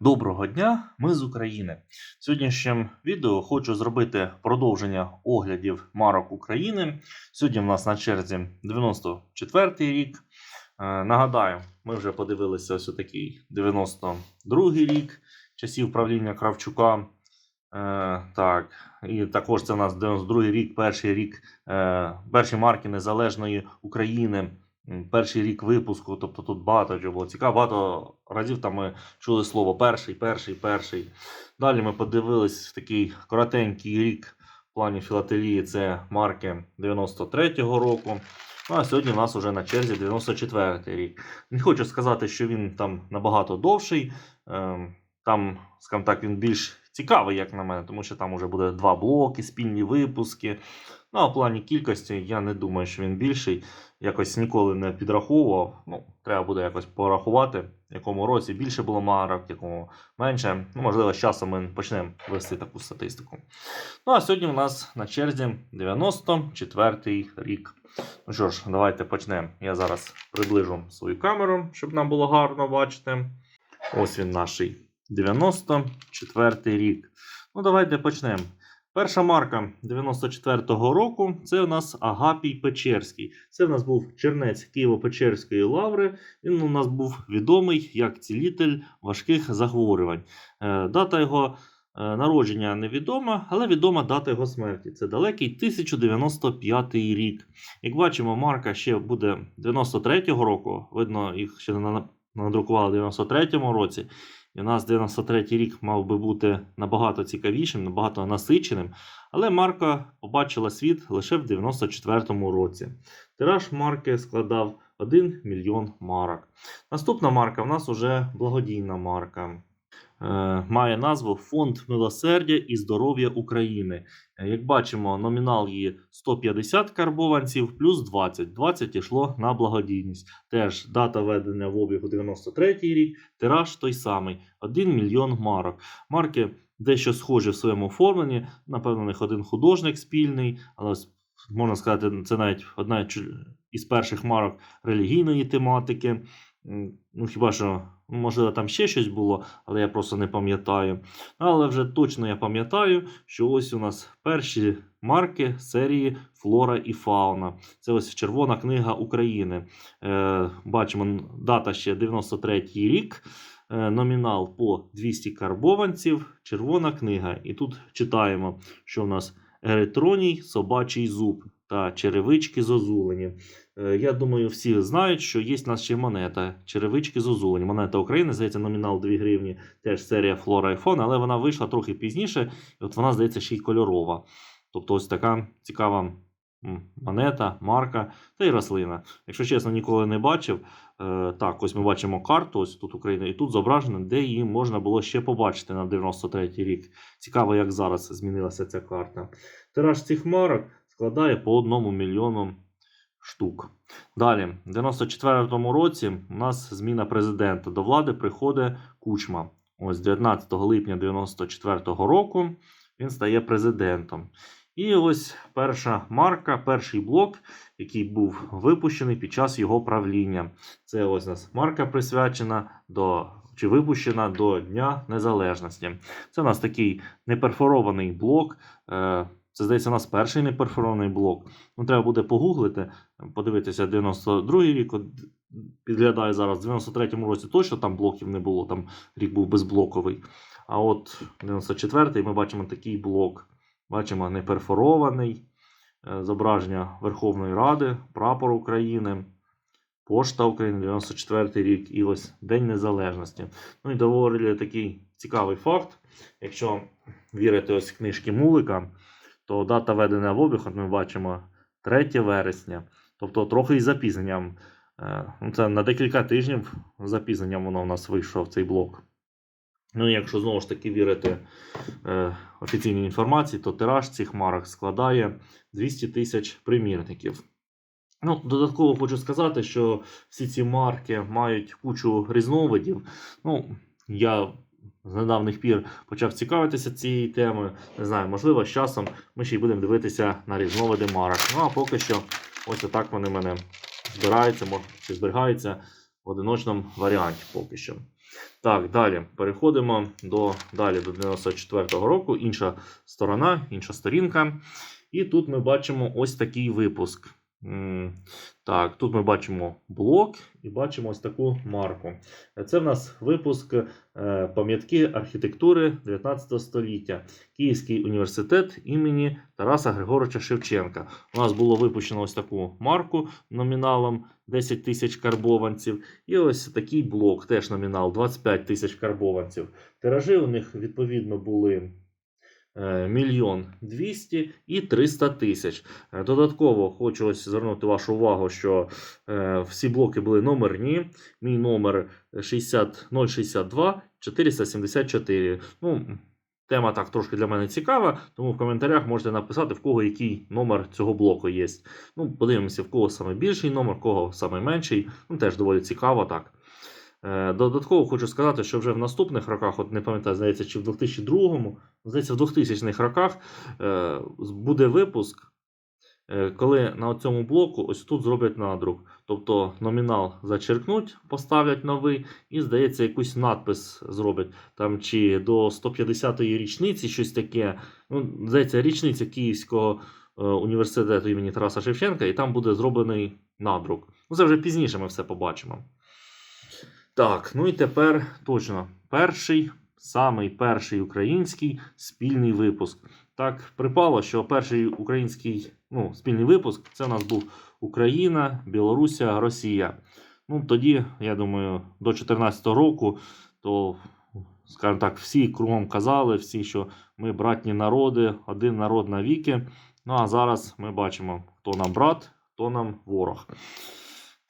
Доброго дня, ми з України. В сьогоднішньому відео хочу зробити продовження оглядів марок України. Сьогодні в нас на черзі 94-й рік. Е, Нагадаю, ми вже подивилися ось такий 92-й рік часів правління Кравчука. Е, так, і також це у нас 92-й рік, перший рік, е, перші марки Незалежної України. Перший рік випуску, тобто тут багато чого було цікаво. Багато разів там ми чули слово перший, перший, перший. Далі ми подивились в такий коротенький рік в плані філателії. Це марки 93-го року. Ну, а сьогодні у нас вже на черзі 94-й рік. Не хочу сказати, що він там набагато довший. Ем, Там, скажімо так, він більш цікавий, як на мене, тому що там вже буде два блоки, спільні випуски. Ну, а в плані кількості я не думаю, що він більший. Якось ніколи не підраховував. Ну, треба буде якось порахувати, в якому році більше було марок, в якому менше. Ну, можливо, з часом ми почнемо вести таку статистику. Ну, а сьогодні у нас на черзі 94-й рік. Ну що ж, давайте почнемо. Я зараз приближу свою камеру, щоб нам було гарно бачити. Ось він наш 94-й рік. Ну, давайте почнемо. Перша марка 94-го року це у нас Агапій Печерський. Це у нас був чернець Києво-Печерської лаври. Він у нас був відомий як цілитель важких захворювань. Е, Дата його е, народження невідома, але відома дата його смерті. Це далекий 1095 рік. Як бачимо, марка ще буде 93-го року. Видно, їх ще на- надрукували в 93-му році. І у нас 93-й рік мав би бути набагато цікавішим, набагато насиченим. Але марка побачила світ лише в 94-му році. Тираж марки складав 1 мільйон марок. Наступна марка в нас уже благодійна марка. Е, має назву Фонд милосердя і здоров'я України. Е, Як бачимо, номінал її 150 карбованців плюс 20. 20 йшло на благодійність. Теж дата введення в обігу 93 рік, тираж той самий 1 мільйон марок. Марки дещо схожі в своєму оформленні. Напевно, них один художник спільний, але можна сказати, це навіть одна із перших марок релігійної тематики. Ну, хіба що, можливо, там ще щось було, але я просто не пам'ятаю. Але вже точно я пам'ятаю, що ось у нас перші марки серії Флора і Фауна. Це ось Червона книга України. Е, бачимо, дата ще 93 рік. Е, номінал по 200 карбованців, червона книга. І тут читаємо, що у нас Еритроній, собачий зуб та черевички зозулені. Е, Я думаю, всі знають, що є в нас ще монета. Черевички зозулені. Монета України, здається, номінал 2 гривні, теж серія і Фон, але вона вийшла трохи пізніше, і от вона, здається, ще й кольорова. Тобто ось така цікава монета, марка та й рослина. Якщо чесно, ніколи не бачив. Е, так, ось ми бачимо карту, ось тут Україна, і тут зображено, де її можна було ще побачити на 93-й рік. Цікаво, як зараз змінилася ця карта. Тираж цих марок складає по одному мільйону штук. Далі, в 94-му році у нас зміна президента. До влади приходить Кучма. Ось 19 липня 94-го року він стає президентом. І ось перша марка, перший блок, який був випущений під час його правління. Це ось у нас марка присвячена до чи випущена до Дня Незалежності. Це у нас такий неперфорований блок. е, Це здається, у нас перший неперфорований блок. Ну, треба буде погуглити, подивитися 92-й рік. Підглядаю зараз, в 93-му році точно там блоків не було, там рік був безблоковий. А от 94-й ми бачимо такий блок. Бачимо неперфорований, е, зображення Верховної Ради, прапор України, Пошта України, 94-й рік і ось День Незалежності. Ну і доволі такий цікавий факт. Якщо вірити ось книжки Мулика, то дата введення в обіг, ми бачимо 3 вересня. Тобто трохи із запізненням. Е, ну, Це на декілька тижнів запізненням воно у нас вийшов цей блок. Ну і якщо знову ж таки вірити е, офіційній інформації, то тираж цих марок складає 200 тисяч примірників. Ну, додатково хочу сказати, що всі ці марки мають кучу різновидів. Ну, я з недавніх пір почав цікавитися цією темою. Не знаю, можливо, з часом ми ще й будемо дивитися на різновиди марок. Ну а поки що, ось отак вони в мене збираються, чи зберігаються в одиночному варіанті поки що. Так, далі переходимо до далі до 94-го року. Інша сторона, інша сторінка. І тут ми бачимо ось такий випуск. Так, тут ми бачимо блок і бачимо ось таку марку. Це в нас випуск е, пам'ятки архітектури 19 століття. Київський університет імені Тараса Григоровича Шевченка. У нас було випущено ось таку марку номіналом 10 тисяч карбованців. І ось такий блок, теж номінал 25 тисяч карбованців. Тиражі у них відповідно були. Е, Мільйон 200 і 300 тисяч. Е, Додатково хочу ось звернути вашу увагу, що е, всі блоки були номерні. Мій номер 60 062 474. Ну, тема так трошки для мене цікава, тому в коментарях можете написати, в кого який номер цього блоку є. Ну, подивимося, в кого саме більший номер, в кого саме менший. Ну, теж доволі цікаво так. Е, Додатково хочу сказати, що вже в наступних роках, от не пам'ятаю, здається, чи в 2002-му, здається, в 2000-х роках е, буде випуск, е, коли на цьому блоку ось тут зроблять надрук. Тобто номінал зачеркнуть, поставлять новий, і, здається, якусь надпис зроблять. Там чи до 150-ї річниці щось таке. Ну, здається, річниця Київського університету імені Тараса Шевченка, і там буде зроблений надрук. Ну, це вже пізніше ми все побачимо. Так, ну і тепер точно перший, самий перший український спільний випуск. Так припало, що перший український ну, спільний випуск це у нас був Україна, Білорусія, Росія. Ну, тоді, я думаю, до 2014 року, то, скажімо так, всі кругом казали, всі, що ми братні народи, один народ навіки. Ну а зараз ми бачимо, хто нам брат, хто нам ворог.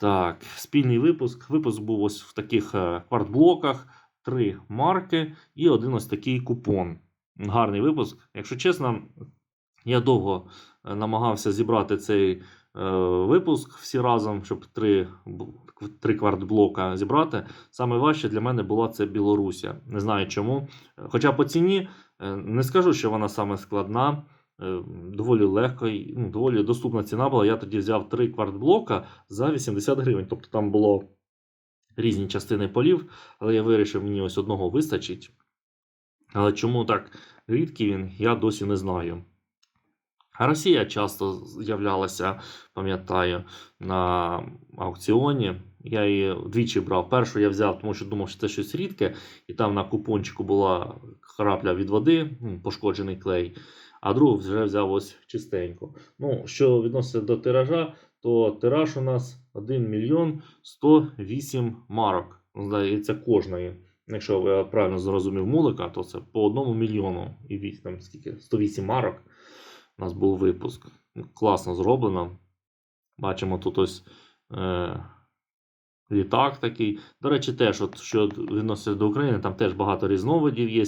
Так, спільний випуск. Випуск був ось в таких е, квартблоках, три марки і один ось такий купон. Гарний випуск. Якщо чесно, я довго е, намагався зібрати цей е, випуск всі разом, щоб три, три квартблока зібрати. Саме важче для мене була це Білорусія. Не знаю чому. Хоча по ціні не скажу, що вона саме складна. Е, Доволі легко, ну, доволі доступна ціна була. Я тоді взяв три квартблока за 80 гривень. Тобто там було різні частини полів, але я вирішив, мені ось одного вистачить. Але чому так рідкий він, я досі не знаю. Росія часто з'являлася, пам'ятаю, на аукціоні. Я її двічі брав. Першу я взяв, тому що думав, що це щось рідке, і там на купончику була крапля від води, пошкоджений клей. А другу вже взяв ось чистенько. Ну, що відноситься до тиража, то тираж у нас 1 мільйон 108 марок. Здається, кожної. Якщо я правильно зрозумів мулика, то це по одному мільйону і там скільки 108 марок. У нас був випуск. Ну, Класно зроблено. Бачимо тут ось е, літак такий. До речі, теж, от, що відноситься до України, там теж багато різновидів є.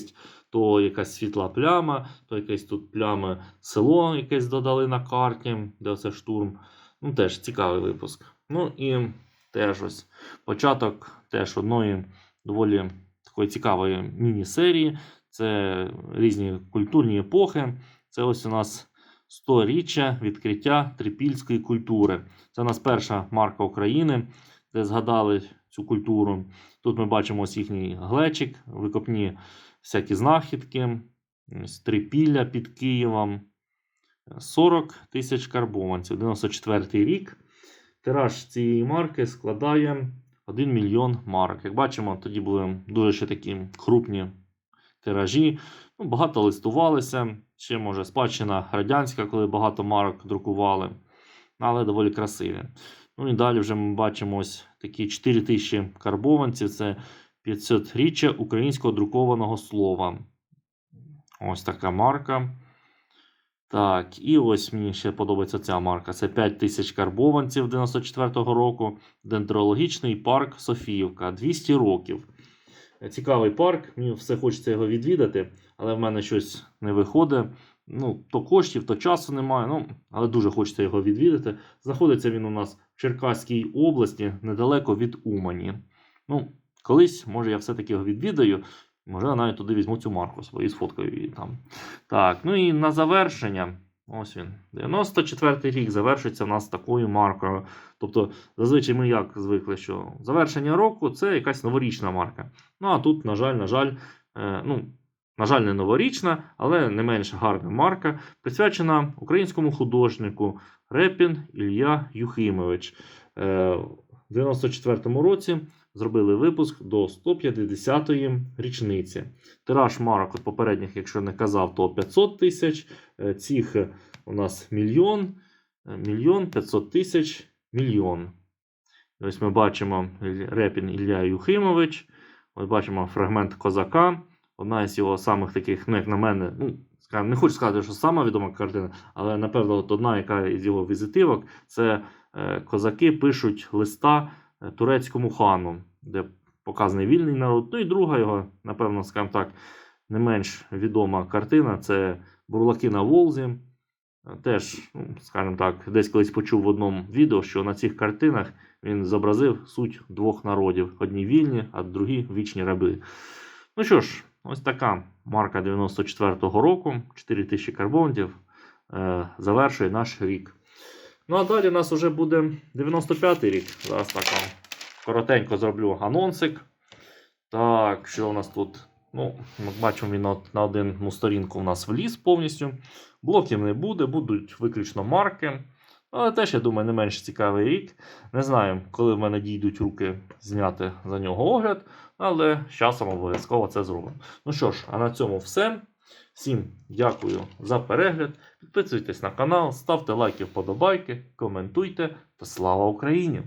То якась світла пляма, то якесь тут плями село якесь додали на карті, де це штурм. Ну, теж цікавий випуск. Ну і теж ось початок теж одної доволі такої цікавої міні-серії. Це різні культурні епохи. Це ось у нас 100-річчя відкриття трипільської культури. Це у нас перша марка України, де згадали цю культуру. Тут ми бачимо ось їхній глечик, викопні всякі знахідки, трипілля під Києвом. 40 тисяч карбованців. 94 рік. Тираж цієї марки складає 1 мільйон марок. Як бачимо, тоді були дуже ще такі крупні тиражі. Ну, багато листувалися. Ще, може, спадщина радянська, коли багато марок друкували, але доволі красиві. Ну і далі вже ми бачимо ось такі 4 тисячі карбованців. Це 500 річчя українського друкованого слова. Ось така марка. Так, і ось мені ще подобається ця марка. Це 5 тисяч карбованців 94-го року. Дендрологічний парк Софіївка. 200 років. Цікавий парк, мені все хочеться його відвідати, але в мене щось не виходить. Ну, то коштів, то часу немає. Ну, але дуже хочеться його відвідати. Знаходиться він у нас в Черкаській області, недалеко від Умані. Ну, колись, може, я все-таки його відвідаю. Може, я навіть туди візьму цю марку свою і сфоткаю її там. Так, ну і на завершення Ось він. 94-й рік завершується в нас такою маркою. Тобто, зазвичай ми як звикли, що завершення року це якась новорічна марка. Ну а тут, на жаль, на жаль, е, ну, на жаль, не новорічна, але не менш гарна марка, присвячена українському художнику Репін Ілля Юхимович. Е, в 94-му році зробили випуск до 150-ї річниці. Тираж марок от попередніх, якщо не казав, то 500 тисяч. Е, Цих е, у нас мільйон, е, мільйон 500 тисяч, мільйон. Ось ми бачимо Репін Ілля Юхимович. Ось бачимо фрагмент козака. Одна із його самих таких, ну, як на мене, ну, не хочу сказати, що сама відома картина, але напевно, от одна, яка із його візитивок, це е, козаки пишуть листа е, турецькому хану, де показаний вільний народ. Ну і друга його, напевно, скажімо так, не менш відома картина це Бурлаки на Волзі. Е, Теж, ну, скажімо так, десь колись почув в одному відео, що на цих картинах він зобразив суть двох народів: одні вільні, а другі вічні раби. Ну що ж, ось така марка 94-го року, 4000 карбонтів, е, завершує наш рік. Ну а далі у нас вже буде 95-й рік. Зараз так вам коротенько зроблю анонсик. Так, що у нас тут? Ну, ми бачимо, він на, на одну сторінку у нас вліз повністю. Блоків не буде, будуть виключно марки. Але теж, я думаю, не менш цікавий рік. Не знаю, коли в мене дійдуть руки зняти за нього огляд, але з часом обов'язково це зробимо. Ну що ж, а на цьому все. Всім дякую за перегляд. Підписуйтесь на канал, ставте лайки, вподобайки, коментуйте та слава Україні!